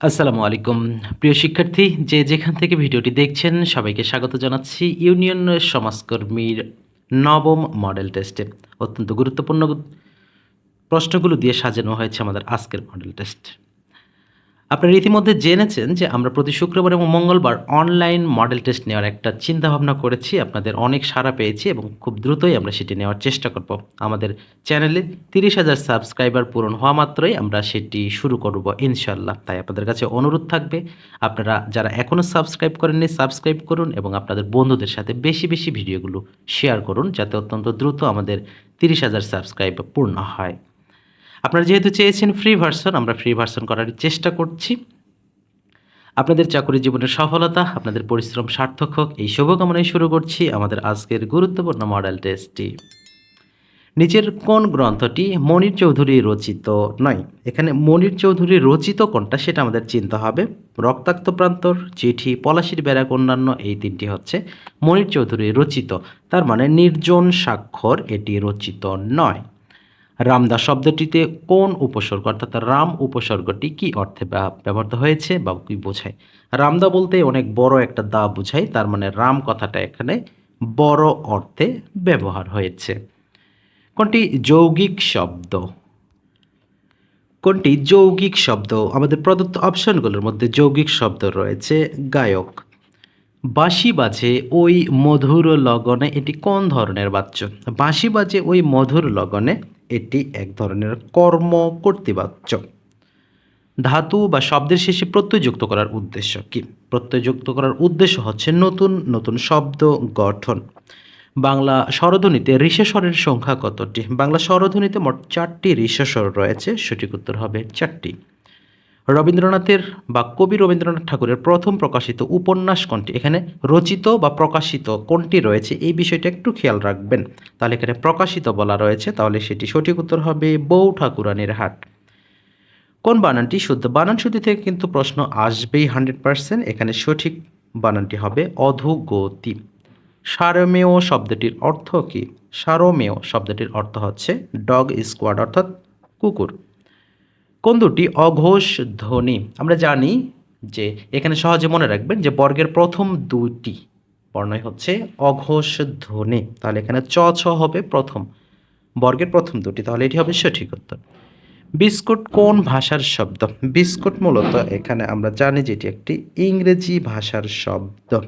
আসসালামু আলাইকুম। প্রিয় শিক্ষার্থী, যে যেখান থেকে ভিডিওটি দেখছেন, সবাইকে স্বাগত জানাচ্ছি ইউনিয়ন সমাজকর্মীর নবম মডেল টেস্টে। অত্যন্ত গুরুত্বপূর্ণ প্রশ্নগুলো দিয়ে সাজানো হয়েছে আমাদের আজকের মডেল টেস্ট। আপনারা ইতিমধ্যে জেনেছেন যে আমরা প্রতি শুক্রবার এবং মঙ্গলবার অনলাইন মডেল টেস্ট নেওয়ার একটা চিন্তা ভাবনা করেছি। আপনাদের অনেক সাড়া পেয়েছি এবং খুব দ্রুতই আমরা সেটি নেওয়ার চেষ্টা করব। আমাদের চ্যানেলে তিরিশ হাজার সাবস্ক্রাইবার পূরণ হওয়া মাত্রই আমরা সেটি শুরু করব ইনশাল্লাহ তাই আপনাদের কাছে অনুরোধ থাকবে, আপনারা যারা এখনও সাবস্ক্রাইব করেননি সাবস্ক্রাইব করুন এবং আপনাদের বন্ধুদের সাথে বেশি বেশি ভিডিওগুলো শেয়ার করুন, যাতে অত্যন্ত দ্রুত আমাদের তিরিশ হাজার সাবস্ক্রাইব পূর্ণ হয়। আপনারা যেহেতু চেয়েছেন ফ্রি ভার্সন আমরা ফ্রি ভার্সন করার চেষ্টা করছি। আপনাদের চাকরি জীবনের সফলতা, আপনাদের পরিশ্রম সার্থক হোক, এই শুভকামনায় শুরু করছি আমাদের আজকের গুরুত্বপূর্ণ মডেল টেস্টটি নিচের কোন গ্রন্থটি মনির চৌধুরী রচিত নয়? এখানে মনির চৌধুরী রচিত কোনটা সেটা আমাদের চিন্তা হবে। রক্তাক্ত প্রান্তর, চিঠি, পলাশির ব্যারাক অন্যান্য এই তিনটি হচ্ছে মনির চৌধুরী রচিত। তার মানে নির্জন স্বাক্ষর এটি রচিত নয়। রামদা শব্দটিতে কোন উপসর্গ, অর্থাৎ রাম উপসর্গটি কি অর্থে ব্যবহৃত হয়েছে বা কি বোঝায়? রামদা বলতে অনেক বড় একটা দা বোঝায়, তার মানে রাম কথাটা এখানে বড় অর্থে ব্যবহার হয়েছে। কোনটি যৌগিক শব্দ? কোনটি যৌগিক শব্দ? আমাদের প্রদত্ত অপশনগুলোর মধ্যে যৌগিক শব্দ রয়েছে, গায়ক। বাঁশি বাজে ওই মধুর লগনে, এটি কোন ধরনের বাচ্য? বাঁশি বাজে ওই মধুর লগনে এটি এক ধরনের কর্ম কর্তৃবাচ্য। ধাতু বা শব্দের শেষে প্রত্যয় যুক্ত করার উদ্দেশ্য কি? প্রত্যয় যুক্ত করার উদ্দেশ্য হচ্ছে নতুন নতুন শব্দ গঠন। বাংলা স্বরধ্বনিতে ঋষেস্বরের সংখ্যা কতটি? বাংলা স্বরধ্বনিতে মোট চারটি ঋষেস্বর রয়েছে, সঠিক উত্তর হবে চারটি। রবীন্দ্রনাথের বা কবি রবীন্দ্রনাথ ঠাকুরের প্রথম প্রকাশিত উপন্যাস কোনটি? এখানে রচিত বা প্রকাশিত কোনটি রয়েছে? এই বিষয়টা একটু খেয়াল রাখবেন। তাহলে এখানে প্রকাশিত বলা রয়েছে, তাহলে সেটি সঠিক উত্তর হবে বউ ঠাকুরানীর হাট। কোন বানানটি শুদ্ধ? বানান শুদ্ধি থেকে কিন্তু প্রশ্ন আসবেই হান্ড্রেড পার্সেন্ট। এখানে সঠিক বানানটি হবে অধোগতি। সারমেয় শব্দটির অর্থ কি? সারমেয় শব্দটির অর্থ হচ্ছে ডগ স্কোয়াড, অর্থাৎ কুকুর। কোন দুটি অঘোষ ধ্বনি? আমরা জানি যে এখানে সহজে মনে রাখবেন যে বর্গের প্রথম দুটি বর্ণয় হচ্ছে অঘোষ ধ্বনি। তাহলে এখানে চ, ছ হবে প্রথম বর্গের প্রথম দুটি। তাহলে এটি হবে সঠিক উত্তর। বিস্কুট কোন ভাষার শব্দ? বিস্কুট মূলত এখানে আমরা জানি যে এটি একটি ইংরেজি ভাষার শব্দ।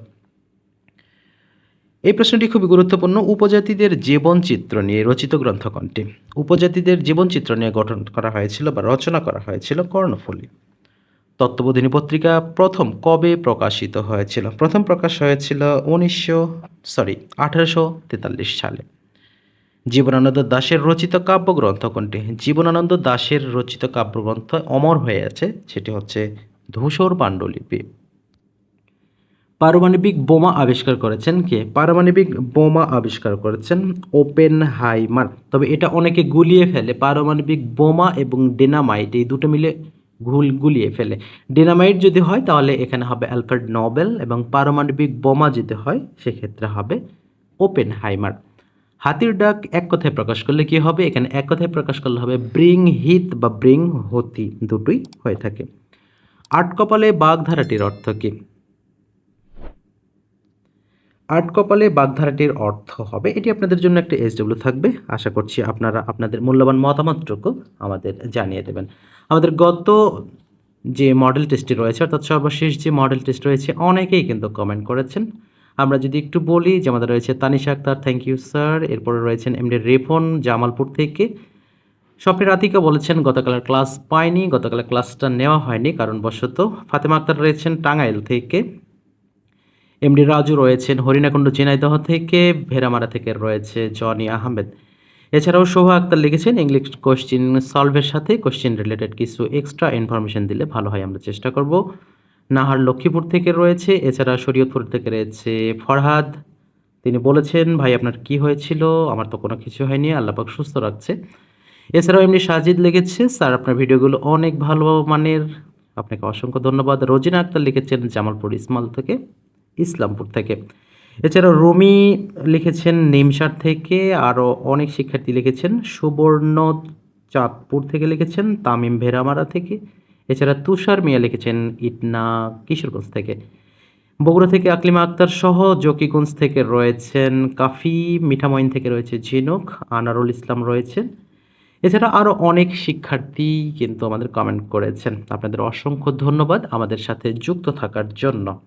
এই প্রশ্নটি খুবই গুরুত্বপূর্ণ। উপজাতিদের জীবনচিত্র নিয়ে রচিত গ্রন্থ কোনটি উপজাতিদের জীবনচিত্র নিয়ে গঠন করা হয়েছিল বা রচনা করা হয়েছিল কর্ণফুলী। তত্ত্ববোধিনী পত্রিকা প্রথম কবে প্রকাশিত হয়েছিল? প্রথম প্রকাশ হয়েছিল উনিশশো, সরি, আঠারোশো তেতাল্লিশ সালে। জীবনানন্দ দাশের রচিত কাব্যগ্রন্থ কোনটি জীবনানন্দ দাশের রচিত কাব্যগ্রন্থ অমর হয়ে আছে, সেটি হচ্ছে ধূসর পাণ্ডুলিপি। পারমাণবিক বোমা আবিষ্কার করেছেন কে? পারমাণবিক বোমা আবিষ্কার করেছেন ওপেন হাইমার তবে এটা অনেকে গুলিয়ে ফেলে। পারমাণবিক বোমা এবং ডেনামাইট এই দুটো মিলে ঘুল গুলিয়ে ফেলে। ডেনামাইট যদি হয়, তাহলে এখানে হবে অ্যালফ্রেড নোবেল এবং পারমাণবিক বোমা যদি হয়, সেক্ষেত্রে হবে ওপেন হাইমার হাতির ডাক এক কথায় প্রকাশ করলে কি হবে? এখানে এক কথায় প্রকাশ করলে হবে ব্রিং হিত বা ব্রিং হতি দুটোই হয়ে থাকে। আট কপালে বাঘ ধারাটির অর্থ কী? আট কপালে বাগধারাটির অর্থ হবে, এটি আপনাদের জন্য একটা এসডব্লিউ থাকবে। আশা করছি আপনারা আপনাদের মূল্যবান মতামতটুকু আমাদের জানিয়ে দেবেন। আমাদের গত যে মডেল টেস্টটি রয়েছে, অর্থাৎ সর্বশেষ যে মডেল টেস্ট রয়েছে, অনেকেই কিন্তু কমেন্ট করেছেন। আমরা যদি একটু বলি যে আমাদের রয়েছে Tanisha Akter thank you sir এরপরে রয়েছেন এমডি রেফন জামালপুর থেকে। স্বপ্নের রাতিকা বলেছেন, গতকালের ক্লাস পাইনি, গতকালের ক্লাসটা নেওয়া হয়নি, কারণ বশত ফাতেমা আক্তার রয়েছেন টাঙ্গাইল থেকে। এমডি রাজু রয়েছেন, হরিণাকুণ্ড ঝিনাইদহ থেকে ভেরামারা থেকে রয়েছে জনি আহমেদ। এছাড়াও শোভা আক্তার লিখেছেন ইংলিশ কোশ্চিন সলভের সাথে কোশ্চিন রিলেটেড কিছু এক্সট্রা ইনফরমেশন দিলে ভালো হয়, আমরা চেষ্টা করব। নাহার লক্ষ্মীপুর থেকে রয়েছে, এছাড়া শরীয়তপুর থেকে রয়েছে ফরহাদ। তিনি বলেছেন, ভাই, আপনার কি হয়েছিল? আমার তো কোনো কিছু হয়নি আল্লাপাক সুস্থ রাখছে। এছাড়াও এমনি সাজিদ লিখেছে, স্যার, আপনার ভিডিওগুলো অনেক ভালো মানের। আপনাকে অসংখ্য ধন্যবাদ। রোজিনা আক্তার লিখেছেন, জামালপুর ইসমাল থেকে। ইসলামপুর থেকে। এছাড়া রুমি লিখেছেন নিমসার থেকে, আরও অনেক শিক্ষার্থী লিখেছেন। সুবর্ণ চাঁদপুর থেকে লিখেছেন, তামিম ভেরামারা থেকে। এছাড়া তুষার মিয়া লিখেছেন ইটনা কিশোরগঞ্জ থেকে। বগুড়া থেকে আকলিমা আক্তার সহ জকিগঞ্জ থেকে রয়েছেন কাফি মিঠামইন থেকে রয়েছে ঝিনুক, আনারুল ইসলাম রয়েছেন। এছাড়া আরও অনেক শিক্ষার্থী কিন্তু আমাদের কমেন্ট করেছেন। আপনাদের অসংখ্য ধন্যবাদ আমাদের সাথে যুক্ত থাকার জন্য।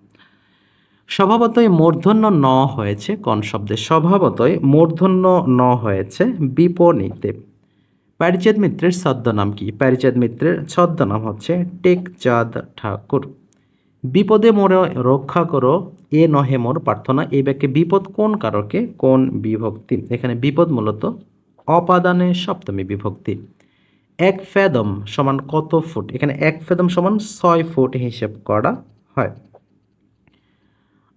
স্বভাবতই মূর্ধন্য ন হয়েছে, কোন শব্দে স্বভাবতই মূর্ধন্য ন হয়েছে বিপণীতে প্যারিচাঁদ মিত্রের ছদ্মনাম কি? প্যারিচাঁদ মিত্রের ছদ্মনাম হচ্ছে টেকচাঁদ ঠাকুর। বিপদে মোরে রক্ষা করো, এ নহে মোর প্রার্থনা। এই বাক্যে বিপদ কোন কারকে? কোন বিভক্তি? এখানে বিপদ মূলত অপাদানে সপ্তমী বিভক্তি। এক ফেদম সমান কত ফুট? এখানে এক ফেদম সমান ছয় ফুট হিসেব করা হয়।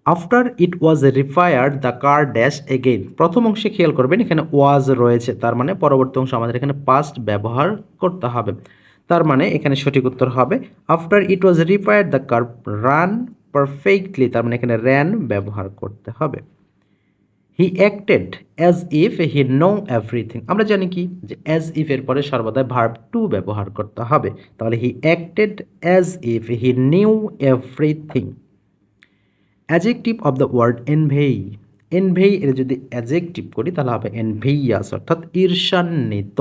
After it was refired the car dash again প্রথম অংশে খেয়াল করবেন, এখানে ওয়াজ রয়েছে। তার মানে পরবর্তী অংশ আমাদের এখানে পাস্ট ব্যবহার করতে হবে। তার মানে এখানে সঠিক উত্তর হবে after it was refired the car ran perfectly তার মানে এখানে র্যান ব্যবহার করতে হবে। He acted as if he know everything আমরা জানি কি? যে অ্যাজ ইফ এর পরে সর্বদাই ভার্ব টু ব্যবহার করতে হবে। তাহলে he acted as if he knew everything adjective of the word envy envy এর যদি অ্যাজেকটিভ করি, তাহলে হবে এনভেইয়াস অর্থাৎ ঈর্ষান্বিত।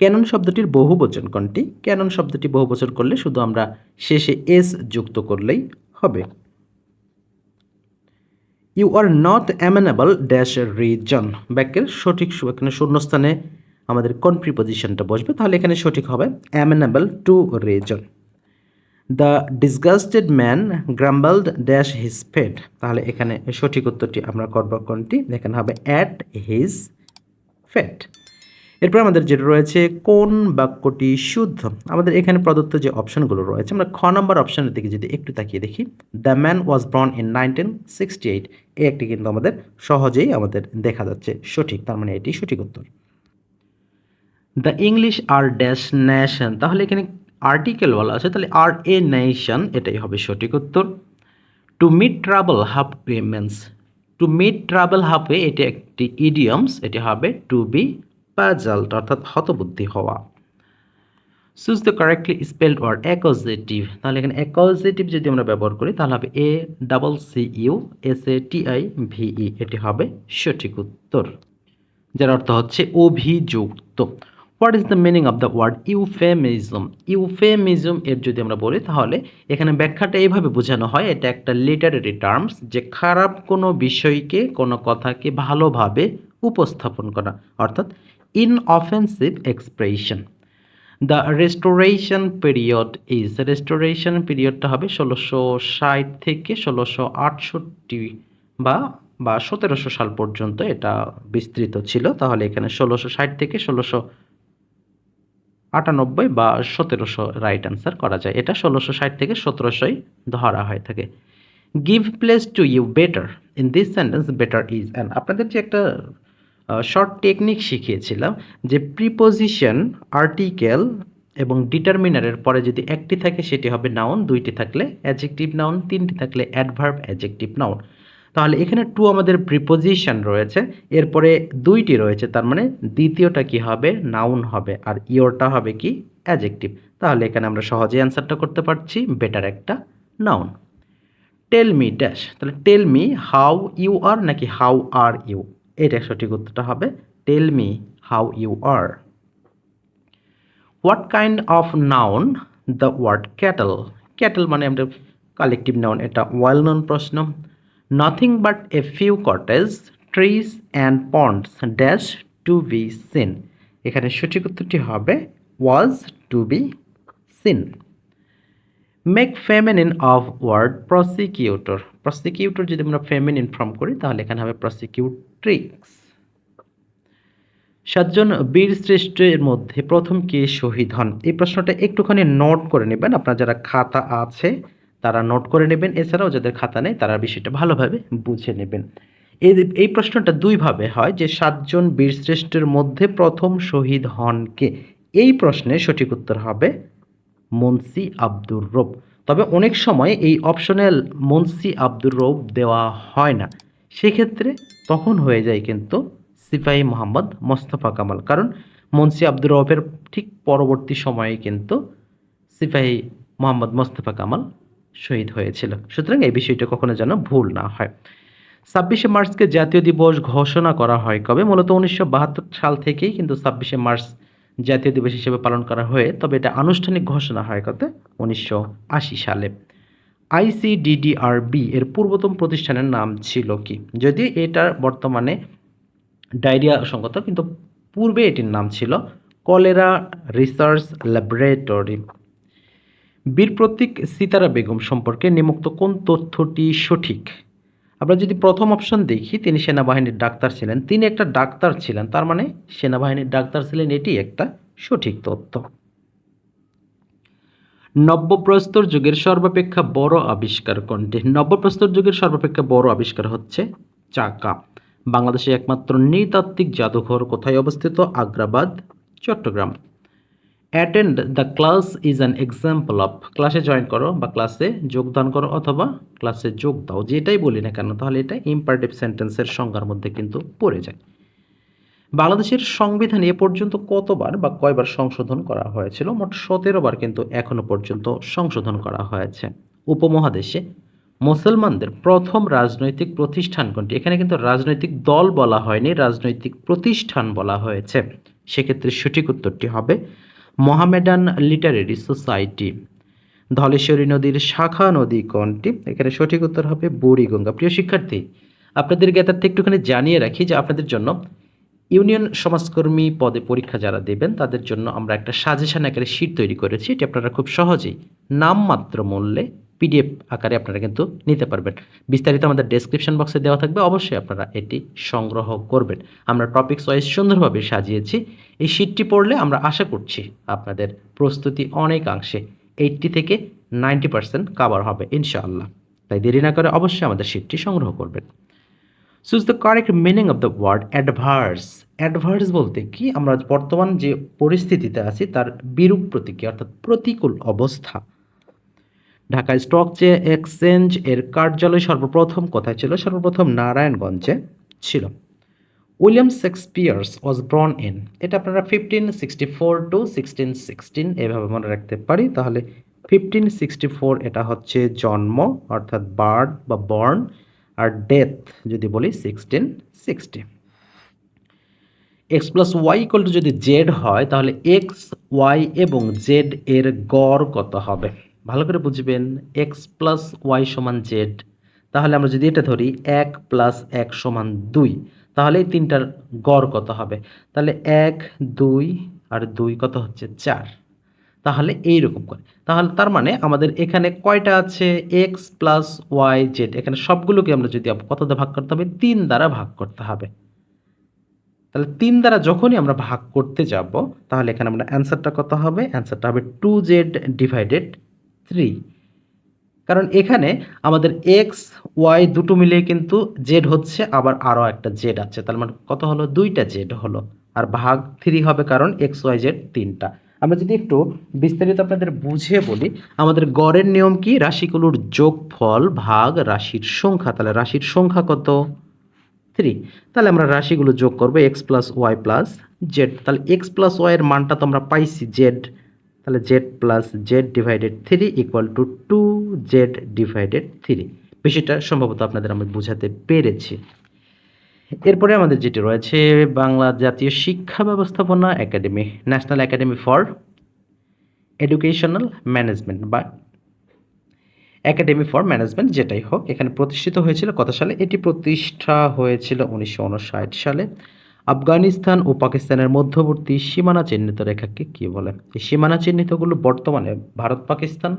ক্যানন শব্দটির বহু বচন কোনটি? ক্যানন শব্দটি বহু বচন করলে শুধু আমরা শেষে এস যুক্ত করলেই হবে। You are not amenable dash reason বাক্যের সঠিক এখানে শূন্যস্থানে আমাদের কোন প্রিপোজিশনটা বসবে, তাহলে এখানে সঠিক হবে amenable to reason the disgusted man grumbled dash his fate তাহলে এখানে সঠিক উত্তরটি আমরা করব কোনটি? এখানে হবে অ্যাট হিজ ফেট এরপর আমাদের যেটা রয়েছে, কোন বাক্যটি শুদ্ধ? আমাদের এখানে প্রদত্ত যে অপশনগুলো রয়েছে, আমরা খ নম্বর অপশনের দিকে যদি একটু তাকিয়ে দেখি the man was born in nineteen sixty eight এই একটি কিন্তু আমাদের সহজেই আমাদের দেখা যাচ্ছে সঠিক, তার মানে এটি সঠিক উত্তর। The English are dash nation তাহলে এখানে আর্টিকেল বলা আছে, তাহলে আর এ নেশন এটাই হবে সঠিক উত্তর। To meet travel half means to meet travel half এটি একটি ইডিয়মস এটি হবে টু বি পাজাল্ট অর্থাৎ হতবুদ্ধি হওয়া। Choose the correctly spelled word accusative তাহলে এখানে অ্যাকোজেটিভ যদি আমরা ব্যবহার করি, তাহলে হবে A double C U S A T I V E এটি হবে সঠিক উত্তর। যার অর্থ হচ্ছে অভিযুক্ত। What is the meaning of the word euphemism euphemism এর যদি আমরা বলি, তাহলে এখানে ব্যাখ্যাটা এইভাবে বোঝানো হয়, এটা একটা লিটারেরি টার্মস যে খারাপ কোনো বিষয়কে, কোনো কথাকে ভালোভাবে উপস্থাপন করা, অর্থাৎ inoffensive expression the restoration period is restoration পিরিয়ডটা হবে ষোলোশো ষাট থেকে ষোলোশো আটষট্টি বা বা সতেরোশো সাল পর্যন্ত এটা বিস্তৃত ছিল, তাহলে এখানে ষোলোশো ষাট থেকে ষোলোশো আটানব্বই বা সতেরোশো রাইট অ্যান্সার করা যায়। এটা ষোলোশো ষাট থেকে সতেরোশোই ধরা হয়ে থাকে। Give place to you better in this sentence better is and আপনাদের যে একটা শর্ট টেকনিক শিখিয়েছিলাম যে প্রিপোজিশন আর্টিকেল এবং ডিটারমিনারের পরে যদি একটি থাকে, সেটি হবে নাউন দুইটি থাকলে অ্যাজেক্টিভ নাউন তিনটি থাকলে অ্যাডভার্ব অ্যাজেক্টিভ নাউন তাহলে এখানে টু আমাদের প্রিপোজিশন রয়েছে, এরপরে দুইটি রয়েছে, তার মানে দ্বিতীয়টা কি হবে? নাউন হবে, আর ইয়োরটা হবে কি? অ্যাজেক্টিভ তাহলে এখানে আমরা সহজে অ্যান্সারটা করতে পারছি বেটার একটা নাউন টেল মি ড্যাশ তাহলে tell me how you are নাকি হাউ আর ইউ এটা সঠিক উত্তরটা হবে tell me how you are what kind of noun the word cattle cattle মানে আমরা কালেকটিভ নাউন এটা ওয়েল নন প্রশ্ন। Nothing but a few cottage trees and ponds dash to be seen এখানে সঠিক উত্তরটি হবে was to be seen make feminine of word prosecutor prosecutor যদি আমরা ফেমিনিন ফর্ম করি, তাহলে এখানে হবে প্রসিকিউট্রিক্স সাতজন বীর শ্রেষ্ঠের মধ্যে প্রথম কে শহীদ হন? এই প্রশ্নটা একটুখানি নোট করে নেবেন। আপনার যারা খাতা আছে তারা নোট করে নেবেন। এছাড়াও যাদের খাতা নেই, তারা বিষয়টা ভালোভাবে বুঝে নেবেন। এই এই প্রশ্নটা দুইভাবে হয় যে, সাতজন বীরশ্রেষ্ঠের মধ্যে প্রথম শহীদ হন কে? এই প্রশ্নে সঠিক উত্তর হবে মুন্সি আব্দুর রব। তবে অনেক সময় এই অপশনাল মুন্সি আব্দুর রব দেওয়া হয় না। সেক্ষেত্রে তখন হয়ে যায় কিন্তু সিপাহী মোহাম্মদ মোস্তফা কামাল। কারণ মুন্সি আব্দুর রবের ঠিক পরবর্তী সময়ে কিন্তু সিপাহী মোহাম্মদ মোস্তফা কামাল শহীদ হয়েছিল। সুতরাং এই বিষয়টা কখনো যেন ভুল না হয়। ছাব্বিশে মার্চকে জাতীয় দিবস ঘোষণা করা হয়। কবে? মূলত উনিশশো বাহাত্তর সাল থেকেই কিন্তু ছাব্বিশে মার্চ জাতীয় দিবস হিসেবে পালন করা হয়ে, তবে এটা আনুষ্ঠানিক ঘোষণা হয় কত? উনিশশো আশি সালে। আইসিডিডিআরবি এর পূর্বতম প্রতিষ্ঠানের নাম ছিল কি? যদি এটার বর্তমানে ডায়রিয়া সংগত কিন্তু পূর্বে এটির নাম ছিল কলেরা রিসার্চ ল্যাবরেটরি। বীর প্রতীক সিতারা বেগম সম্পর্কে নিমুক্ত কোন তথ্যটি সঠিক? আমরা যদি প্রথম অপশন দেখি, তিনি সেনাবাহিনীর ডাক্তার ছিলেন। তিনি একটা ডাক্তার ছিলেন, তার মানে সেনাবাহিনীর ডাক্তার ছিলেন, এটি একটা সঠিক তথ্য। নব্যপ্রস্তর যুগের সর্বাপেক্ষা বড় আবিষ্কার কোনটি? নব্যপ্রস্তর যুগের সর্বাপেক্ষা বড় আবিষ্কার হচ্ছে চাকা। বাংলাদেশে একমাত্র নৃতাত্ত্বিক জাদুঘর কোথায় অবস্থিত? Agrabad, Chattogram. Attend the class is an example of ক্লাসে জয়েন করো বা ক্লাসে যোগদান করো অথবা ক্লাসে যোগ দাও যেটাই বলি না কেন, তাহলে এটা ইম্পারেটিভ সেন্টেন্সের সংজ্ঞার মধ্যে কিন্তু পড়ে যায়। বাংলাদেশের সংবিধান এ পর্যন্ত কতবার বা কয়বার সংশোধন করা হয়েছিল? মোট সতেরো বার কিন্তু এখনও পর্যন্ত সংশোধন করা হয়েছে। উপমহাদেশে মুসলমানদের প্রথম রাজনৈতিক প্রতিষ্ঠান কোনটি? এখানে কিন্তু রাজনৈতিক দল বলা হয়নি, রাজনৈতিক প্রতিষ্ঠান বলা হয়েছে। সেক্ষেত্রে সঠিক উত্তরটি হবে মোহামেডান লিটারেরি সোসাইটি। ধলেশ্বরী নদীর শাখা নদী কোনটি? এখানে সঠিক উত্তর হবে বুড়িগঙ্গা। প্রিয় শিক্ষার্থী, আপনাদের জ্ঞাতার্থে একটুখানি জানিয়ে রাখি যে আপনাদের জন্য ইউনিয়ন সমাজকর্মী পদে পরীক্ষা যারা দেবেন, তাদের জন্য আমরা একটা সাজেশন আকারে শিট তৈরি করেছি। এটি আপনারা খুব সহজেই নামমাত্র মূল্যে পিডিএফ আকারে আপনারা কিন্তু নিতে পারবেন। বিস্তারিত আমাদের ডেসক্রিপশন বক্সে দেওয়া থাকবে। অবশ্যই আপনারা এটি সংগ্রহ করবেন। আমরা টপিকস ওয়াইজ সুন্দরভাবে সাজিয়েছি। এই শিটটি পড়লে আমরা আশা করছি আপনাদের প্রস্তুতি অনেকাংশে এইটটি থেকে নাইনটি পার্সেন্ট কাভার হবে, ইনশাআল্লাহ। তাই দেরি না করে অবশ্যই আমাদের শিটটি সংগ্রহ করবেন। Choose the correct meaning of the word adverse adverse বলতে কি? আমরা বর্তমান যে পরিস্থিতিতে আছি, তার বিরূপ প্রতিক্রিয়া অর্থাৎ প্রতিকূল অবস্থা। ঢাকা স্টক যে এক্সচেঞ্জ এর কার্যালয় সর্বপ্রথম কোথায় ছিল? সর্বপ্রথম নারায়ণগঞ্জে ছিল। William Shakespeare's was born in. এটা আপনারা fifteen sixty four to sixteen sixteen এভাবে মনে রাখতে পারি। তাহলে ফিফটিন সিক্সটি ফোর এটা হচ্ছে জন্ম, অর্থাৎ বার্ড বা বর্ন, আর ডেথ যদি বলি sixteen sixty X plus Y equal to যদি জেড হয়, তাহলে এক্স, ওয়াই এবং জেড এর গড় কত হবে? ভালো করে বুঝবেন এক্স প্লাস ওয়াই সমান জেড তাহলে আমরা যদি এটা ধরি, এক প্লাস এক সমান দুই, তাহলে এই তিনটার গড় কত হবে? তাহলে এক, দুই, আর দুই কত হচ্ছে চার। তাহলে এই রকম করে। তাহলে তার মানে আমাদের এখানে কয়টা আছে? এক্স প্লাস ওয়াই জেড এখানে সবগুলোকে আমরা যদি কত দ্বারা ভাগ করতে হবে? তিন দ্বারা ভাগ করতে হবে। তাহলে তিন দ্বারা যখনই আমরা ভাগ করতে যাব, তাহলে এখানে আমরা অ্যান্সারটা কত হবে? অ্যান্সারটা হবে টু জেড ডিভাইডেড থ্রি কারণ এখানে আমাদের এক্স ওয়াই দুটো মিলিয়ে কিন্তু জেড হচ্ছে, আবার আরও একটা জেড আছে। তার মানে কত হলো? দুইটা জেড হলো। আর ভাগ থ্রি হবে কারণ এক্স ওয়াই জেড তিনটা। আমরা যদি একটু বিস্তারিত আপনাদের বুঝিয়ে বলি, আমাদের গড়ের নিয়ম কি? রাশিগুলোর যোগফল ভাগ রাশির সংখ্যা। তাহলে রাশির সংখ্যা কত? থ্রি তাহলে আমরা রাশিগুলো যোগ করব X plus Y plus Z তাহলে এক্স প্লাস ওয়াইয়ের মানটা তো আমরা পাইছি জেড তাহলে Z plus Z divided three equal to two Z divided three বিষয়টা সম্ভবত আপনাদের আমি বোঝাতে পেরেছি। এরপরে আমাদের যেটি রয়েছে, বাংলা জাতীয় শিক্ষা ব্যবস্থাপনা academy National Academy for Educational Management বা একাডেমি ফর ম্যানেজমেন্ট যেটাই হোক, এখানে প্রতিষ্ঠিত হয়েছিল কত সালে? এটি প্রতিষ্ঠা হয়েছিল উনিশশো উনষাট সালে। আফগানিস্তান ও পাকিস্তানের মধ্যবর্তী সীমানা চিহ্নিত রেখাকে কী বলে? এই সীমানা চিহ্নিতগুলো বর্তমানে ভারত, পাকিস্তান,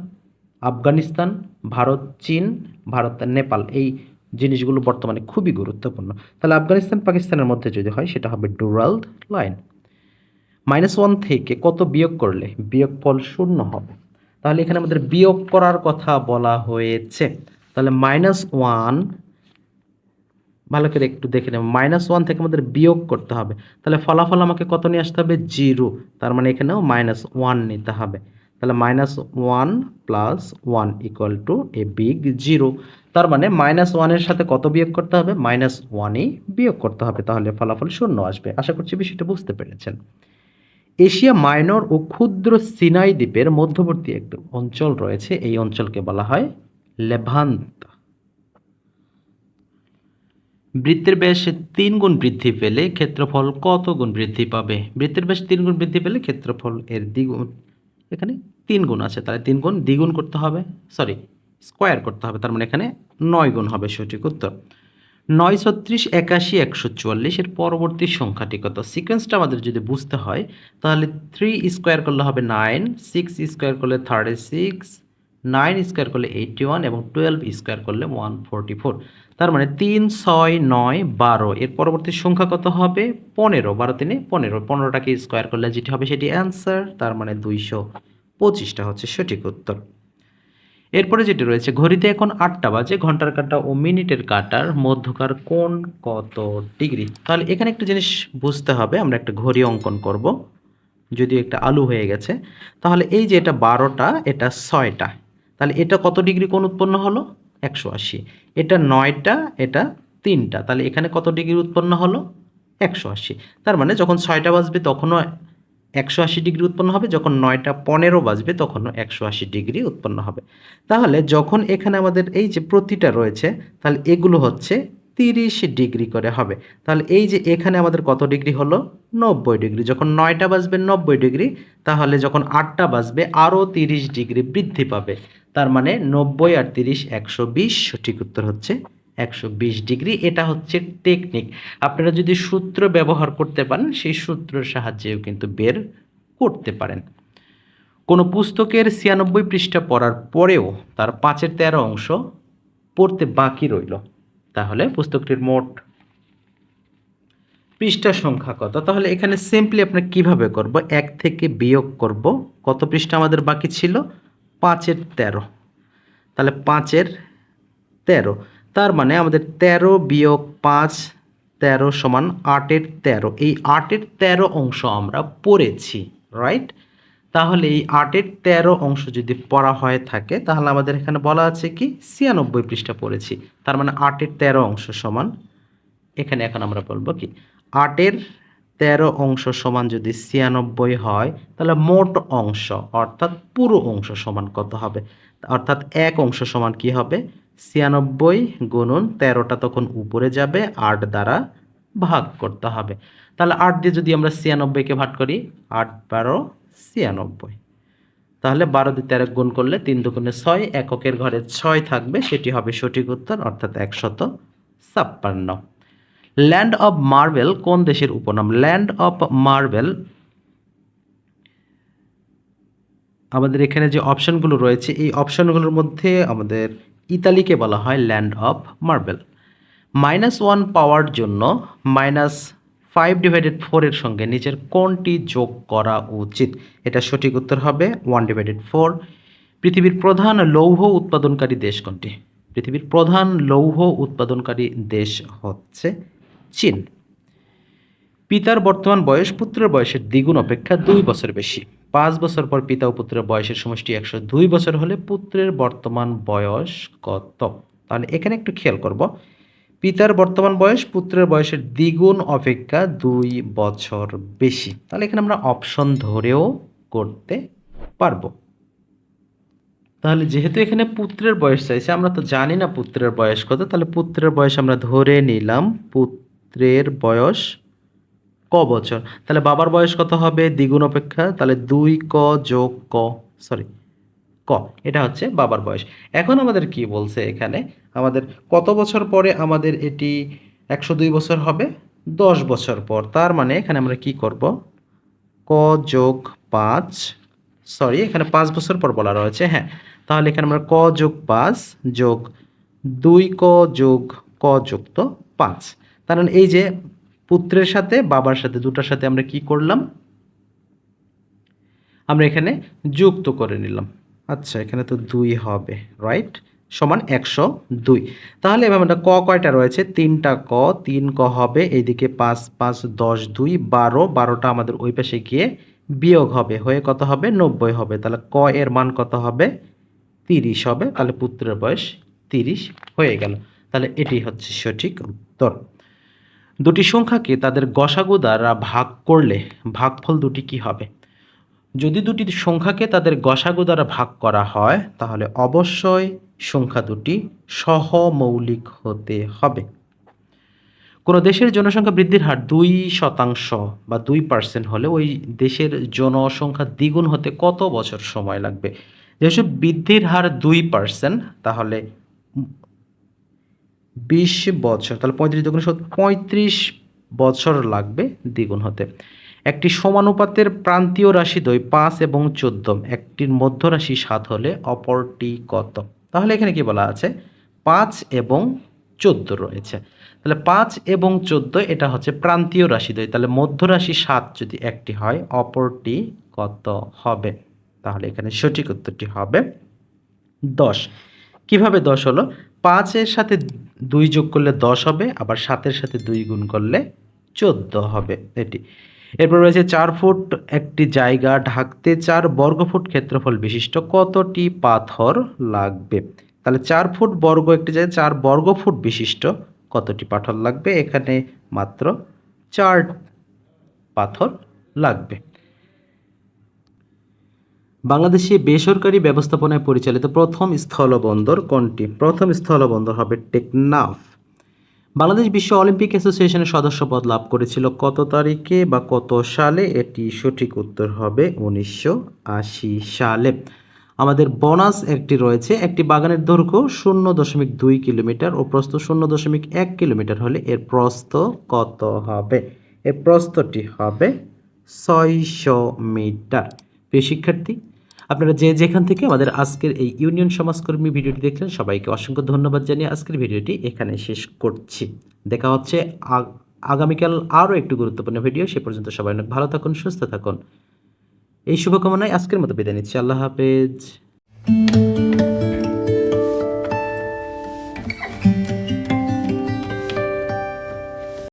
আফগানিস্তান, ভারত, চীন, ভারত, নেপাল, এই জিনিসগুলো বর্তমানে খুবই গুরুত্বপূর্ণ। তাহলে আফগানিস্তান, পাকিস্তানের মধ্যে যদি হয়, সেটা হবে ডুরাল্ড লাইন। মাইনাস ওয়ান থেকে কত বিয়োগ করলে? বিয়োগ ফল শূন্য হবে। তাহলে এখানে আমাদের বিয়োগ করার কথা বলা হয়েছে। তাহলে মাইনাস ওয়ান ভালো করে একটু দেখে নেব। মাইনাস ওয়ান থেকে আমাদের বিয়োগ করতে হবে। তাহলে ফলাফল আমাকে কত নিয়ে আসতে হবে? জিরো তার মানে এখানেও মাইনাস ওয়ান নিতে হবে। তাহলে minus one plus one equal to a big zero তার মানে মাইনাস ওয়ানের সাথে কত বিয়োগ করতে হবে? মাইনাস ওয়ানই বিয়োগ করতে হবে। তাহলে ফলাফল শূন্য আসবে। আশা করছি বিষয়টা বুঝতে পেরেছেন। এশিয়া মাইনর ও ক্ষুদ্র সিনাই দ্বীপের মধ্যবর্তী একটি অঞ্চল রয়েছে। এই অঞ্চলকে বলা হয় লেভান্ত। বৃত্তের ব্যাস তিন গুণ বৃদ্ধি পেলে ক্ষেত্রফল কত গুণ বৃদ্ধি পাবে? বৃত্তের ব্যাস তিন গুণ বৃদ্ধি পেলে ক্ষেত্রফল এর দ্বিগুণ, এখানে তিন গুণ আছে, তাহলে তিন গুণ দ্বিগুণ করতে হবে সরি স্কোয়ার করতে হবে, তার মানে এখানে নয় গুণ হবে সঠিক উত্তর। নয় ছত্রিশ একাশি, একশো চুয়াল্লিশ এর পরবর্তী সংখ্যাটি কত? সিকোয়েন্সটা আমাদের যদি বুঝতে হয়, তাহলে থ্রি স্কোয়ার করলে হবে নাইন সিক্স স্কোয়ার করলে থার্টি সিক্স নাইন স্কোয়ার করলে এইটটি ওয়ান এবং টুয়েলভ স্কোয়ার করলে ওয়ান ফোরটি ফোর তার মানে তিন, ছয়, নয়, বারো। এর পরবর্তী সংখ্যা কত হবে? পনেরো। বারো তিনে পনেরো। পনেরোটাকে স্কোয়ার করলে যেটি হবে সেটি অ্যান্সার তার মানে দুইশো পঁচিশটা হচ্ছে সঠিক উত্তর। এরপরে যেটি রয়েছে, ঘড়িতে এখন আটটা বাজে, ঘণ্টার কাটা ও মিনিটের কাটার মধ্যকার কোন কত ডিগ্রি? তাহলে এখানে একটা জিনিস বুঝতে হবে, আমরা একটা ঘড়ি অঙ্কন করব। যদি একটা আলু হয়ে গেছে, তাহলে এই যে এটা বারোটা, এটা ছয়টা। তাহলে এটা কত ডিগ্রি কোণ উৎপন্ন হলো? একশো আশি। এটা নয়টা, এটা তিনটা। তাহলে এখানে কত ডিগ্রি উৎপন্ন হলো? একশো আশি। তার মানে যখন ছয়টা বাজবে তখনও একশো আশি ডিগ্রি উৎপন্ন হবে, যখন নয়টা পনেরো বাজবে তখনও একশো আশি ডিগ্রি উৎপন্ন হবে। তাহলে যখন এখানে আমাদের এই যে প্রতিটা রয়েছে, তাহলে এগুলো হচ্ছে তিরিশ ডিগ্রি করে হবে। তাহলে এই যে এখানে আমাদের কত ডিগ্রি হলো? নব্বই ডিগ্রি। যখন নয়টা বাজবে নব্বই ডিগ্রি, তাহলে যখন আটটা বাজবে, আরও তিরিশ ডিগ্রি বৃদ্ধি পাবে। তার মানে নব্বই আর তিরিশ, একশো বিশ, সঠিক উত্তর হচ্ছে একশো বিশ ডিগ্রি। এটা হচ্ছে টেকনিক আপনারা যদি সূত্র ব্যবহার করতে পারেন, সেই সূত্রের সাহায্যেও কিন্তু বের করতে পারেন। কোনো পুস্তকের ছিয়ানব্বই পৃষ্ঠা পড়ার পরেও তার পাঁচের তেরো অংশ পড়তে বাকি রইল। তাহলে পুস্তকটির মোট পৃষ্ঠা সংখ্যা কত? তাহলে এখানে সিম্পলি আমরা কীভাবে করব? এক থেকে বিয়োগ করব। কত পৃষ্ঠা আমাদের বাকি ছিল? পাঁচের তেরো। তাহলে পাঁচের তেরো। তার মানে আমাদের তেরো বিয়োগ পাঁচ, তেরো সমান আটের তেরো। এই আটের তেরো অংশ আমরা পড়েছি রাইট তাহলে এই আটের তেরো অংশ যদি পড়া হয়ে থাকে, তাহলে আমাদের এখানে বলা আছে কি? ছিয়ানব্বই পৃষ্ঠা পড়েছি। তার মানে আটের তেরো অংশ সমান, এখানে এখন আমরা বলব কি? আটের তেরো অংশ সমান যদি ছিয়ানব্বই হয়, তাহলে মোট অংশ, অর্থাৎ পুরো অংশ সমান কত হবে? অর্থাৎ এক অংশ সমান কি হবে? ছিয়ানব্বই গুণন তেরোটা তখন উপরে যাবে, আট দ্বারা ভাগ করতে হবে। তাহলে আট দিয়ে যদি আমরা ছিয়ানব্বইকে ভাগ করি, আট বারো ছিয়ানব্বই। তাহলে বারো দিয়ে তেরো গুণ করলে তিন দুগুণে ছয়, এককের ঘরে ছয় থাকবে, সেটি হবে সঠিক উত্তর, অর্থাৎ একশত ছাপ্পান্ন। ল্যান্ড অফ মার্বেল কোন দেশের উপনাম? ল্যান্ড অফ মার্বেল আমাদের এখানে যে অপশনগুলো রয়েছে, এই অপশনগুলোর মধ্যে আমাদের ইতালিকে বলা হয় land of marble minus one power জন্য মাইনাস ফাইভ ডিভাইডেড ফোরের সঙ্গে নিচের কোনটি যোগ করা উচিত? এটা সঠিক উত্তর হবে ওয়ান ডিভাইডেড ফোর পৃথিবীর প্রধান লৌহ উৎপাদনকারী দেশ কোনটি? পৃথিবীর প্রধান লৌহ উৎপাদনকারী দেশ হচ্ছে চীন। পিতার বর্তমান বয়স পুত্রের বয়সের দ্বিগুণ অপেক্ষা দুই বছর বেশি। পাঁচ বছর পর পিতা ও পুত্রের বয়সের সমষ্টি একশো দুই বছর হলে পুত্রের বর্তমান বয়স কত? তাহলে এখানে একটু খেয়াল করব। পিতার বর্তমান বয়স, পুত্রের বয়সের দ্বিগুণ অপেক্ষা দুই বছর বেশি। তাহলে এখানে আমরা অপশন ধরেও করতে পারব। তাহলে যেহেতু এখানে পুত্রের বয়স চাইছে, আমরা তো জানি না পুত্রের বয়স কত, তাহলে পুত্রের বয়স আমরা ধরে নিলাম, পুত্রের বয়স ক বছর। তাহলে বাবার বয়স কত হবে? দ্বিগুণ অপেক্ষা, তাহলে দুই ক যোগ ক সরি ক, এটা হচ্ছে বাবার বয়স। এখন আমাদের কি বলছে এখানে? আমাদের কত বছর পরে আমাদের এটি একশো দুই বছর হবে? দশ বছর পর। তার মানে এখানে আমরা কি করব? ক যোগ পাঁচ, সরি, এখানে পাঁচ বছর পর বলা রয়েছে হ্যাঁ। তাহলে এখানে আমরা ক যোগ পাঁচ যোগ দুই ক যোগ ক যুক্ত পাঁচ। তার মানে এই যে পুত্রের সাথে বাবার সাথে দুটার সাথে আমরা কি করলাম? আমরা এখানে যুক্ত করে নিলাম। আচ্ছা এখানে তো দুই হবে রাইট সমান একশো দুই। তাহলে এবার আমরা ক কয়টা রয়েছে? তিনটা ক, তিন ক হবে, এইদিকে পাঁচ পাঁচ, দশ, দুই, বারো, বারোটা আমাদের ওই পাশে গিয়ে বিয়োগ হবে। হয়ে কত হবে? নব্বই হবে। তাহলে ক এর মান কত হবে? তিরিশ হবে। তাহলে পুত্রের বয়স তিরিশ হয়ে গেল। তাহলে এটি হচ্ছে সঠিক উত্তর। দুটি সংখ্যাকে তাদের গসাগু দ্বারা ভাগ করলে ভাগফল দুটি কি হবে? যদি দুটি সংখ্যাকে তাদের গসাগু দ্বারা ভাগ করা হয়, তাহলে অবশ্যই সংখ্যা দুটি সহমৌলিক হতে হবে। কোনো দেশের জনসংখ্যা বৃদ্ধির হার দুই শতাংশ বা দুই পার্সেন্ট হলে ওই দেশের জনসংখ্যা দ্বিগুণ হতে কত বছর সময় লাগবে? যেহেতু বৃদ্ধির হার দুই পার্সেন্ট, তাহলে বিশ বছর, তাহলে পঁয়ত্রিশ দুগুণ পঁয়ত্রিশ বছর লাগবে দ্বিগুণ হতে। একটি সমানুপাতের প্রান্তীয় রাশি দ্বয় পাঁচ এবং চোদ্দ। একটির মধ্য রাশি সাত হলে অপরটি কত? তাহলে এখানে কি বলা আছে? পাঁচ এবং চোদ্দ রয়েছে। তাহলে পাঁচ এবং চোদ্দ, এটা হচ্ছে প্রান্তীয় রাশি দ্বয় তাহলে মধ্য রাশি সাত যদি একটি হয়, অপরটি কত হবে? তাহলে এখানে সঠিক উত্তরটি হবে দশ। কীভাবে দশ হলো? পাঁচের সাথে দুই যোগ করলে দশ হবে, আবার সাতের সাথে দুই গুণ করলে চোদ্দ হবে। এটি এরপর রয়েছে চার ফুট একটি জায়গা, ঢাকতে চার বর্গফুট ক্ষেত্রফল বিশিষ্ট। কতটি পাথর লাগবে? তাহলে চার ফুট বর্গ একটি জায়গায় চার বর্গফুট বিশিষ্ট কতটি পাথর লাগবে? এখানে মাত্র চার পাথর লাগবে। বাংলাদেশে বেসরকারি ব্যবস্থাপনায় পরিচালিত প্রথম স্থলবন্দর কোনটি? প্রথম স্থলবন্দর হবে টেকনাফ। বাংলাদেশ বিশ্ব অলিম্পিক অ্যাসোসিয়েশনের সদস্যপদ লাভ করেছিল কত তারিখে বা কত সালে? এটি সঠিক উত্তর হবে উনিশশো আশি সালে। আমাদের বোনাস একটি রয়েছে, একটি বাগানের দৈর্ঘ্য শূন্য দশমিক দুই কিলোমিটার ও প্রস্থ শূন্য দশমিক এক কিলোমিটার হলে এর প্রস্থ কত হবে? এর প্রস্থটি হবে ছয়শো মিটার। প্রিয় শিক্ষার্থী আপনারা যে যেখান থেকে আমাদের আজকের এই ইউনিয়ন সমাজকর্মী ভিডিওটি দেখলেন, সবাইকে অসংখ্য ধন্যবাদ জানিয়ে আজকের ভিডিওটি এখানে শেষ করছি। দেখা হচ্ছে আগ- আগামীকাল আরও একটু গুরুত্বপূর্ণ ভিডিও। সে পর্যন্ত সবাই অনেক ভালো থাকুন, সুস্থ থাকুন। এই শুভকামনায় আজকের মতো বিদায় নিচ্ছি। আল্লাহ হাফেজ।